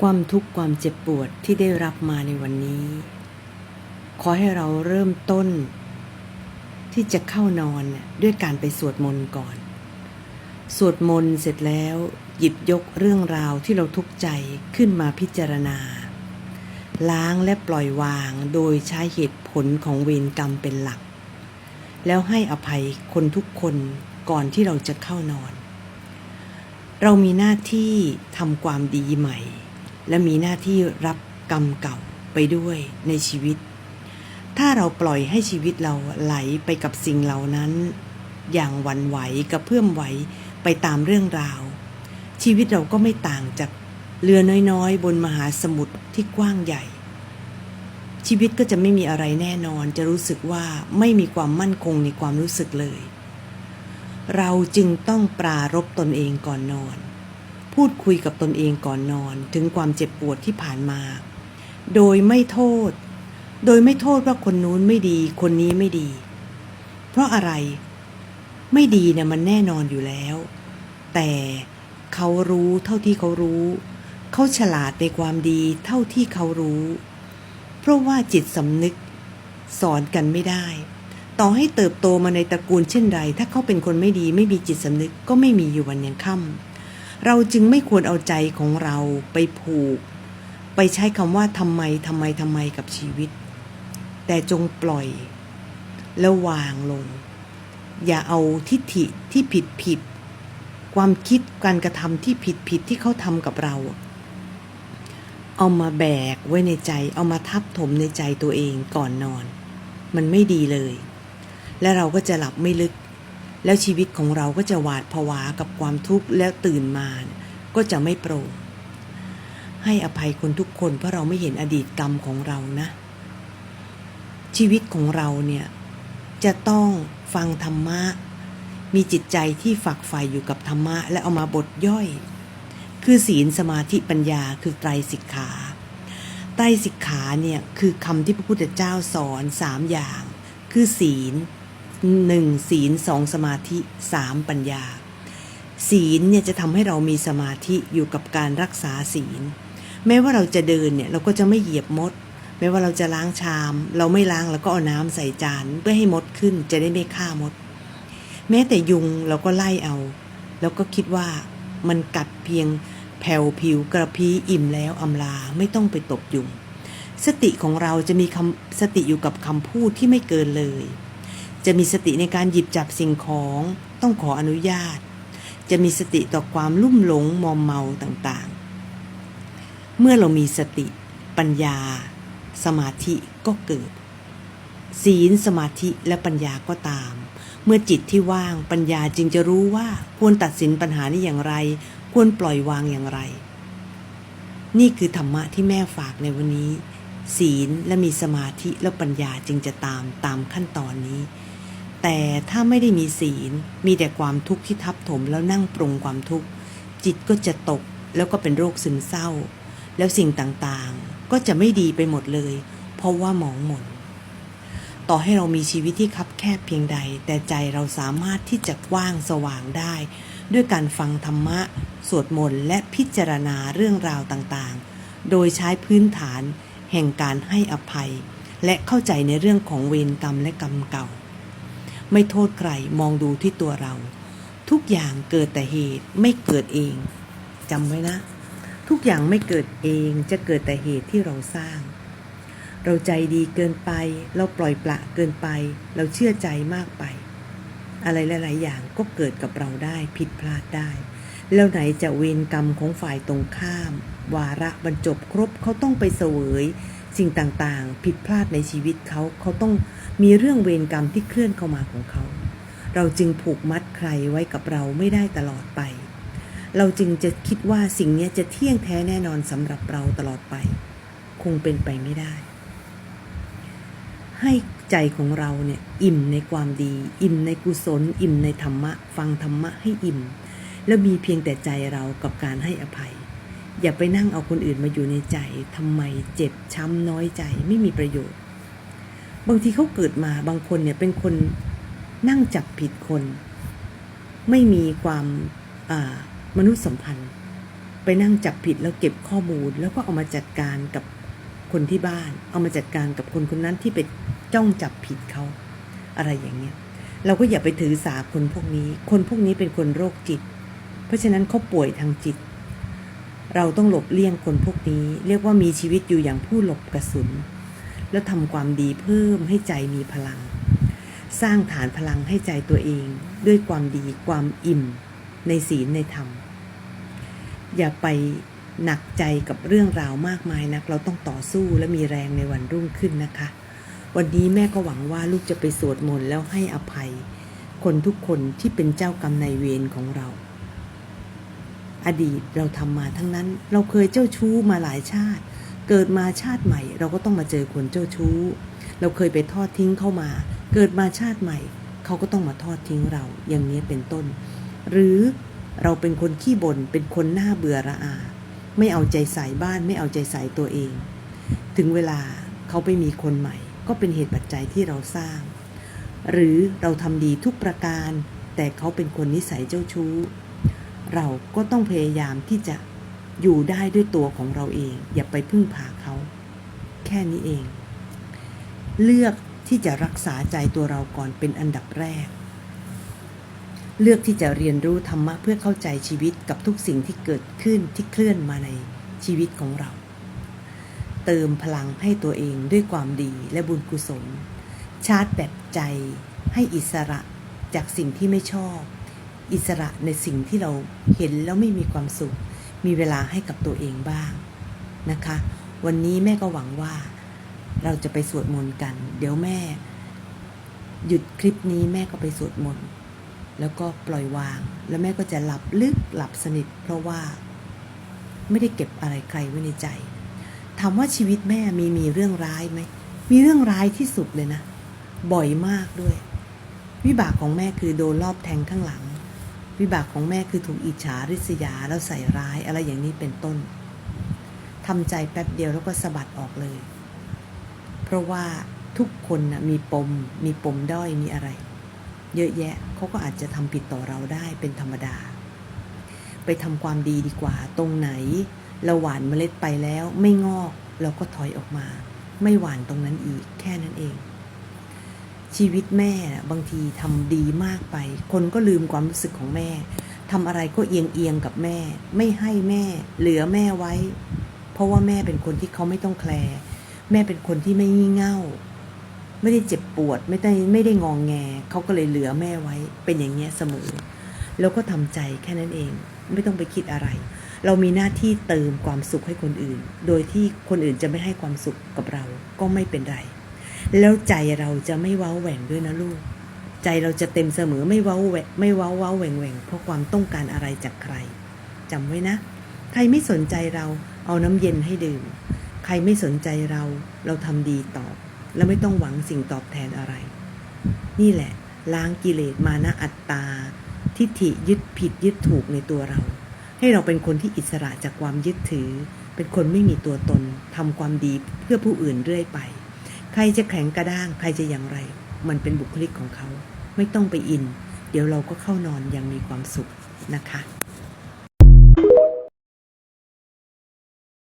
ความทุกข์ความเจ็บปวดที่ได้รับมาในวันนี้ ขอให้เราเริ่มต้น ที่จะเข้านอนด้วยการไปสวดมนต์ก่อน สวดมนต์เสร็จแล้วหยิบยกเรื่องราวที่เราทุกข์ใจขึ้นมาพิจารณา ล้างและปล่อยวางโดยใช้เหตุผลของเวรกรรมเป็นหลัก แล้วให้อภัยคนทุกคนก่อนที่เราจะเข้านอน เรามีหน้าที่ทำความดีใหม่ และมีหน้าที่รับกรรมเก่าไปด้วยในชีวิต ถ้าเราปล่อยให้ชีวิตเราไหลไปกับสิ่งเหล่านั้น อย่างหวันไหวกับเพื่อมไหวไปตามเรื่องราว ชีวิตเราก็ไม่ต่างจากเรือน้อยๆ บนมหาสมุทรที่กว้างใหญ่ ชีวิตก็จะไม่มีอะไรแน่นอนจะรู้สึกว่าไม่มีความมั่นคงในความรู้สึกเลย เราจึงต้องปรารบตนเองก่อนนอน พูดคุยกับตนเองก่อนนอนถึงความเจ็บปวดที่ผ่านมา โดยไม่โทษ โดยไม่โทษว่าคนนู้นไม่ดี คนนี้ไม่ดี เพราะอะไร ไม่ดีเนี่ยมันแน่นอนอยู่แล้ว แต่เขารู้เท่าที่เขารู้ เขาฉลาดในความดีเท่าที่เขารู้ เพราะว่าจิตสำนึก สอนกันไม่ได้ ต่อให้เติบโตมาในตระกูลเช่นไรถ้าเขาเป็นคนไม่ดีไม่มีจิตสำนึกก็ไม่มีอยู่วันยังค่ำ เราจึงไม่ควรเอาใจของเราไปผูก ไปใช้คำว่าทำไมทำไมทำไมกับชีวิต แต่จงปล่อย แล้ววางลง อย่าเอาทิฏฐิที่ผิดผิด ความคิดการกระทำที่ผิดผิดที่เขาทำกับเรา เอามาแบกไว้ในใจ เอามาทับถมในใจตัวเองก่อนนอน มันไม่ดีเลย และเราก็จะหลับไม่ลึก แล้วชีวิตของเราก็จะหวาดผวากับความทุกข์แล้วตื่นมาก็จะไม่โปร่งให้อภัยคนทุกคนเพราะเราไม่เห็นอดีตกรรมของเรานะ ชีวิตของเราเนี่ยจะต้องฟังธรรมะ มีจิตใจที่ฝักใฝ่อยู่กับธรรมะ และเอามาบทย่อย คือศีลสมาธิปัญญาคือไตรสิกขาไตรสิกขาเนี่ยคือคำที่พระพุทธเจ้าสอนสามอย่าง คือศีล หนึ่งศีลสองสมาธิสามปัญญา ศีลเนี่ยจะทำให้เรามีสมาธิอยู่กับการรักษาศีล แม้ว่าเราจะเดินเนี่ยเราก็จะไม่เหยียบมด แม้ว่าเราจะล้างชาม เราไม่ล้างแล้วก็เอาน้ำใส่จานเพื่อให้มดขึ้นจะได้ไม่ฆ่ามด แม้แต่ยุงเราก็ไล่เอา แล้วก็คิดว่ามันกัดเพียงแผ่วผิวกระพี้อิ่มแล้วอำลาไม่ต้องไปตบยุง สติของเราจะมีคำสติอยู่กับคำพูดที่ไม่เกินเลย จะมีสติในการหยิบจับสิ่งของต้องขออนุญาต จะมีสติต่อความลุ่มหลงมอมเมาต่างๆ เมื่อเรามีสติปัญญา สมาธิก็เกิด ศีลสมาธิและปัญญาก็ตาม เมื่อจิตที่ว่างปัญญาจึงจะรู้ว่าควรตัดสินปัญหานี้อย่างไร ควรปล่อยวางอย่างไร นี่คือธรรมะที่แม่ฝากในวันนี้ศีลและมีสมาธิและปัญญาจึงจะตามตามขั้นตอนนี้ แต่ถ้าไม่ได้มีศีล มีแต่ความทุกข์ที่ทับถมแล้วนั่งปรุงความทุกข์จิตก็จะตกแล้วก็เป็นโรคซึมเศร้า แล้วสิ่งต่างๆ ก็จะไม่ดีไปหมดเลย เพราะว่าหมองหม่นต่อให้เรามีชีวิตที่คับแคบเพียงใด แต่ใจเราสามารถที่จะกว้างสว่างได้ ด้วยการฟังธรรมะ สวดมนต์และพิจารณาเรื่องราวต่างๆ โดยใช้พื้นฐาน แห่งการให้อภัย และเข้าใจในเรื่องของเวรกรรมและกรรมเก่า ไม่โทษใครมองดูที่ตัวเรา ทุกอย่างเกิดแต่เหตุไม่เกิดเองจำไว้นะ ทุกอย่างไม่เกิดเองจะเกิดแต่เหตุที่เราสร้าง เราใจดีเกินไป เราปล่อยปละเกินไป เราเชื่อใจมากไป อะไรหลาย ๆ อย่างก็เกิดกับเราได้ผิดพลาดได้ แล้วไหนจะเวรกรรมของฝ่ายตรงข้าม วาระบรรจบครบเขาต้องไปเสวยสิ่งต่างๆ ผิดพลาดในชีวิตเขาเขาต้อง มีเรื่องเวรกรรมที่เคลื่อนเข้ามาของเขา เราจึงผูกมัดใครไว้กับเราไม่ได้ตลอดไป เราจึงจะคิดว่าสิ่งนี้จะเที่ยงแท้แน่นอนสำหรับเราตลอดไป คงเป็นไปไม่ได้ ให้ใจของเราเนี่ยอิ่มในความดี อิ่มในกุศล อิ่มในธรรมะ ฟังธรรมะให้อิ่ม แล้วมีเพียงแต่ใจเรากับการให้อภัย อย่าไปนั่งเอาคนอื่นมาอยู่ในใจทำไมเจ็บช้ำน้อยใจไม่มีประโยชน์ บางทีเขาเกิดมาบางคนเนี่ยเป็นคนนั่งจับผิดคน ไม่มีความมนุษยสัมพันธ์ ไปนั่งจับผิดแล้วเก็บข้อมูล แล้วก็เอามาจัดการกับคนที่บ้าน เอามาจัดการกับคนคนนั้นที่ไปจ้องจับผิดเขาอะไรอย่างเงี้ยเราก็อย่าไปถือสาคนพวกนี้ คนพวกนี้เป็นคนโรคจิต เพราะฉะนั้นเขาป่วยทางจิต เราต้องหลบเลี่ยงคนพวกนี้ เรียกว่ามีชีวิตอยู่อย่างผู้หลบกระสุน แล้วทำความดีเพิ่มให้ใจมีพลัง สร้างฐานพลังให้ใจตัวเองด้วยความดีความอิ่มในศีลในธรรม อย่าไปหนักใจกับเรื่องราวมากมายนัก เราต้องต่อสู้และมีแรงในวันรุ่งขึ้นนะคะ วันนี้แม่ก็หวังว่าลูกจะไปสวดมนต์แล้วให้อภัย คนทุกคนที่เป็นเจ้ากรรมนายเวรของเรา อดีตเราทำมาทั้งนั้น เราเคยเจ้าชู้มาหลายชาติ เกิดมาชาติใหม่ เราก็ต้องมาเจอคนเจ้าชู้ เราเคยไปทอดทิ้งเข้ามา เกิดมาชาติใหม่ เขาก็ต้องมาทอดทิ้งเราอย่างนี้เป็นต้น หรือเราเป็นคนขี้บน่นเป็นคนหน้าเบื่อระอา ไม่เอาใจใส่บ้านไม่เอาใจใส่ตัวเอง ถึงเวลาเขาไปมีคนใหม่ ก็เป็นเหตุปัจจัยที่เราสร้าง หรือเราทำดีทุกประการ แต่เขาเป็นคนนิสัยเจ้าชู้ เราก็ต้องพยายามที่จะ อยู่ได้ด้วยตัวของเราเอง อย่าไปพึ่งพาเขา แค่นี้เอง เลือกที่จะรักษาใจตัวเราก่อนเป็นอันดับแรก เลือกที่จะเรียนรู้ธรรมะเพื่อเข้าใจชีวิตกับทุกสิ่งที่เกิดขึ้นที่เคลื่อนมาในชีวิตของเรา เติมพลังให้ตัวเองด้วยความดีและบุญกุศล ชาร์จแบตใจให้อิสระจากสิ่งที่ไม่ชอบ อิสระในสิ่งที่เราเห็นแล้วไม่มีความสุข มีเวลาให้กับตัวเองบ้างนะคะ วันนี้แม่ก็หวังว่าเราจะไปสวดมนต์กัน เดี๋ยวแม่ หยุดคลิปนี้แม่ก็ไปสวดมนต์แล้วก็ปล่อยวาง แล้วแม่ก็จะหลับลึกหลับสนิท เพราะว่า ไม่ได้เก็บอะไรใครไว้ในใจถามว่าชีวิตแม่มีมีเรื่องร้ายไหมมีเรื่องร้ายที่สุดเลยนะ บ่อยมากด้วย วิบากของแม่คือโดนรอบแทงข้างหลัง วิบากของแม่คือถูกอิจฉาริษยาแล้วใส่ร้ายอะไรอย่างนี้เป็นต้นทำใจแป๊บเดียวแล้วก็สะบัดออกเลย เพราะว่าทุกคนนะมีปม มีปมด้อยมีอะไร เยอะแยะเขาก็อาจจะทำผิดต่อเราได้เป็นธรรมดา ไปทำความดีดีกว่า ตรงไหนเราหว่านเมล็ดไปแล้วไม่งอก เราก็ถอยออกมา ไม่หว่านตรงนั้นอีกแค่นั้นเอง ชีวิตแม่บางทีทำดีมากไป คนก็ลืมความรู้สึกของแม่ทำอะไรก็เอียงเอียงๆกับแม่ ไม่ให้แม่ เหลือแม่ไว้ เพราะว่าแม่เป็นคนที่เขาไม่ต้องแคลร์แม่เป็นคนที่ไม่งี่เง่า ไม่ได้เจ็บปวด ไม่ได้ไม่ได้งองแงเขาก็เลยเหลือแม่ไว้ เป็นอย่างเงี้ยเสมอ แล้วก็ทำใจแค่นั้นเอง ไม่ต้องไปคิดอะไร เรามีหน้าที่เติมความสุขให้คนอื่น โดยที่คนอื่นจะไม่ให้ความสุขกับเราก็ไม่เป็นไร แล้วใจเราจะไม่เว้าแหว่งด้วยนะลูก ใจเราจะเต็มเสมอไม่เว้าแหวไม่เว้าเว้าแหว่งแหว่งเพราะความต้องการอะไรจากใครจำไว้นะ ใครไม่สนใจเราเอาน้ำเย็นให้ดื่ม ใครไม่สนใจเราเราทำดีตอบ แล้วไม่ต้องหวังสิ่งตอบแทนอะไร นี่แหละ ล้างกิเลสมานะอัตตา ทิฏฐิยึดผิดยึดถูกในตัวเรา ให้เราเป็นคนที่อิสระจากความยึดถือ เป็นคนไม่มีตัวตนทำความดีเพื่อผู้อื่นเรื่อยไป ใครจะแข็งกระด้าง ใครจะอย่างไร มันเป็นบุคลิกของเขา ไม่ต้องไปอิน เดี๋ยวเราก็เข้านอนอยังมีความสุขนะคะ